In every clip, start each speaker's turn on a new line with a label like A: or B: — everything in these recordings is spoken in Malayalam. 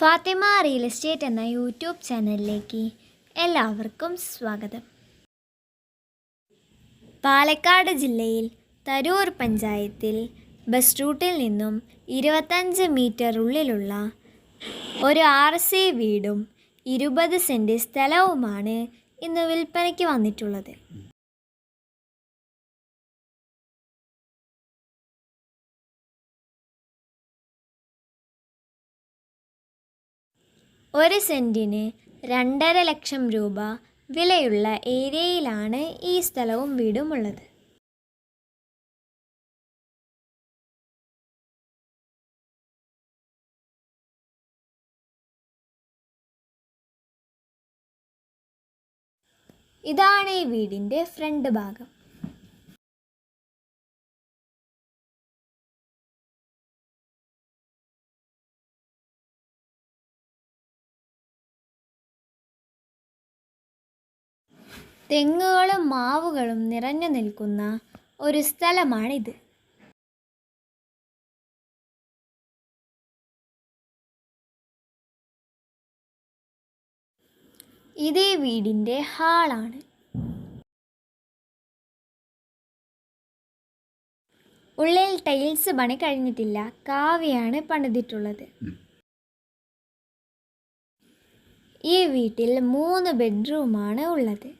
A: ഫാത്തിമ റിയൽ എസ്റ്റേറ്റ് എന്ന യൂട്യൂബ് ചാനലിലേക്ക് എല്ലാവർക്കും സ്വാഗതം. പാലക്കാട് ജില്ലയിൽ തരൂർ പഞ്ചായത്തിൽ ബസ് റൂട്ടിൽ നിന്നും ഇരുപത്തഞ്ച് മീറ്റർ ഉള്ളിലുള്ള ഒരു ആർ സി വീടും ഇരുപത് സെന്റ് സ്ഥലവുമാണ് ഇന്ന് വിൽപ്പനയ്ക്ക് വന്നിട്ടുള്ളത്. ഒരു സെന്റിന് രണ്ടര ലക്ഷം രൂപ വിലയുള്ള ഏരിയയിലാണ് ഈ സ്ഥലവും വീടുമുള്ളത് ഇതാണ് ഈ വീടിന്റെ ഫ്രണ്ട് ഭാഗം. തെങ്ങുകളും മാവുകളും നിറഞ്ഞു നിൽക്കുന്ന ഒരു സ്ഥലമാണിത്. ഇതേ വീടിന്റെ ഹാളാണ്. ഉള്ളിൽ ടൈൽസ് പണി കഴിഞ്ഞിട്ടില്ല. കാവ്യാണ് പണിതിട്ടുള്ളത്. ഈ വീട്ടിൽ മൂന്ന് ബെഡ്റൂമാണ് ഉള്ളത്.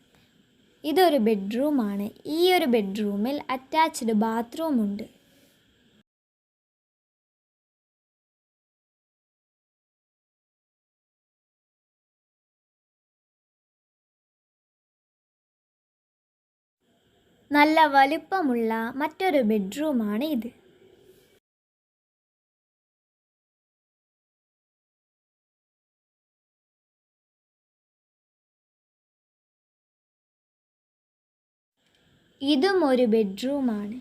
A: ഇതൊരു ബെഡ്റൂമാണ്. ഈ ഒരു ബെഡ്റൂമിൽ അറ്റാച്ച്ഡ് ബാത്റൂം ഉണ്ട് നല്ല വലുപ്പമുള്ള മറ്റൊരു ബെഡ്റൂമാണ് ഇത്. ഇതും ഒരു ബെഡ്റൂമാണ്.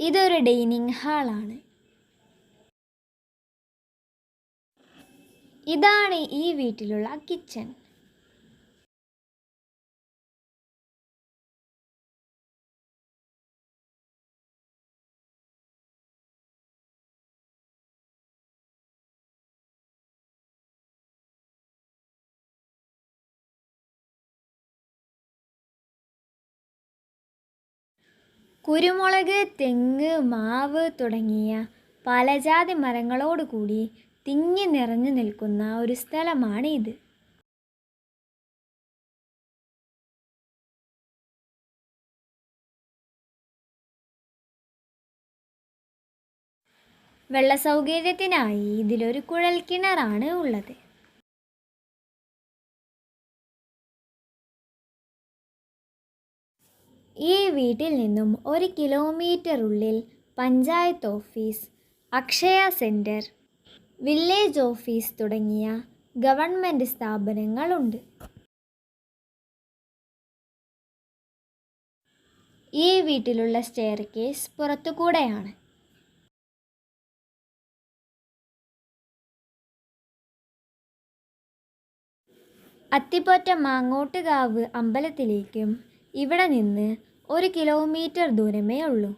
A: ഇതൊരു ഡൈനിങ് ഹാളാണ്. ഇതാണ് ഈ വീട്ടിലുള്ള കിച്ചൺ. കുരുമുളക് തെങ്ങ് മാവ് തുടങ്ങിയ പലജാതി മരങ്ങളോടുകൂടി തിങ്ങി നിറഞ്ഞു നിൽക്കുന്ന ഒരു സ്ഥലമാണ് ഇത് വെള്ള സൗകര്യത്തിനായി ഇതിലൊരു കുഴൽ കിണറാണ് ഉള്ളത്. ഈ വീട്ടിൽ നിന്നും ഒരു കിലോമീറ്റർ ഉള്ളിൽ panchayat office Akshaya centre village office തുടങ്ങിയ ഗവൺമെന്റ് സ്ഥാപനങ്ങളുണ്ട്. ഈ വീട്ടിലുള്ള സ്റ്റെയർ കേസ് പുറത്തുകൂടെയാണ്. അത്തിപ്പൊറ്റ മാങ്ങോട്ടുകാവ് അമ്പലത്തിലേക്കും ഇവിടെ നിന്ന് ഒരു കിലോമീറ്റർ ദൂരമേ ഉള്ളൂ.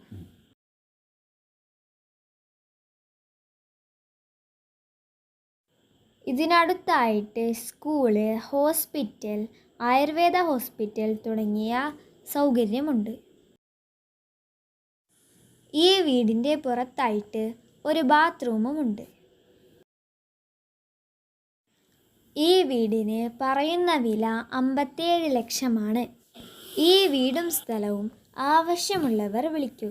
A: ഇതിനടുത്തായിട്ട് സ്കൂൾ ഹോസ്പിറ്റൽ ആയുർവേദ ഹോസ്പിറ്റൽ തുടങ്ങിയ സൗകര്യമുണ്ട്. ഈ വീടിന്റെ പുറത്തായിട്ട് ഒരു ബാത്റൂമും ഉണ്ട് ഈ വീടിന് പറയുന്ന വില അമ്പത്തേഴ് ലക്ഷമാണ്. ഈ വീടും സ്ഥലവും ആവശ്യമുള്ളവർ വിളിക്കൂ.